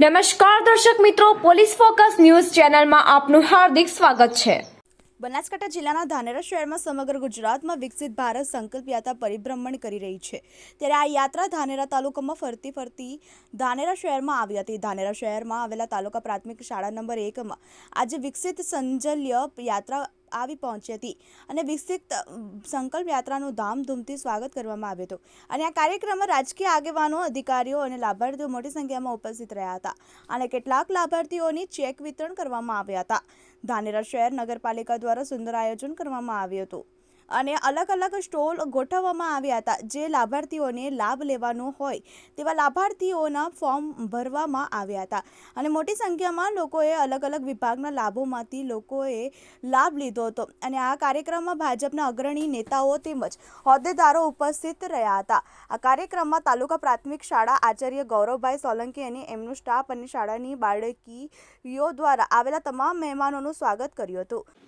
નમસ્કાર દર્શક મિત્રો, પોલીસ ફોકસ ન્યૂઝ ચેનલમાં આપનું હાર્દિક સ્વાગત છે. બનાસકાંઠા જિલ્લાના ધાનેરા શહેરમાં સમગ્ર ગુજરાતમાં વિકસિત ભારત સંકલ્પ યાત્રા પરિભ્રમણ કરી રહી છે. ત્યારે આ યાત્રા ધાનેરા તાલુકામાં ફરતી ફરતી ધાનેરા શહેરમાં આવી હતી. ધાનેરા શહેરમાં આવેલા તાલુકા પ્રાથમિક શાળા નંબર એકમાં આજે વિકસિત સંજલ્ય યાત્રા આવી પહોંચી હતી અને વિકસિત સંકલ્પ યાત્રાનું ધામધૂમથી સ્વાગત કરવામાં આવ્યું હતું. અને આ કાર્યક્રમમાં રાજકીય આગેવાનો, અધિકારીઓ અને લાભાર્થીઓ મોટી સંખ્યામાં ઉપસ્થિત રહ્યા હતા અને કેટલાક લાભાર્થીઓની ચેક વિતરણ કરવામાં આવ્યા હતા. ધાનેરા શહેર નગરપાલિકા દ્વારા સુંદર આયોજન કરવામાં આવ્યું હતું. અને અલગ અલગ સ્ટોલ ગોઠવવામાં આવ્યા હતા જે લાભાર્થીઓને લાભ લેવાનો હોય તેવા લાભાર્થીઓના ફોર્મ ભરવામાં આવ્યા હતા. અને મોટી સંખ્યામાં લોકોએ અલગ અલગ વિભાગના લાભોમાંથી લોકોએ લાભ લીધો હતો. અને આ કાર્યક્રમમાં ભાજપના અગ્રણી નેતાઓ તેમજ હોદ્દેદારો ઉપસ્થિત રહ્યા હતા. આ કાર્યક્રમમાં તાલુકા પ્રાથમિક શાળા આચાર્ય ગૌરવભાઈ સોલંકી અને એમનું સ્ટાફ અને શાળાની બાળકીઓ દ્વારા આવેલા તમામ મહેમાનોનું સ્વાગત કર્યું હતું.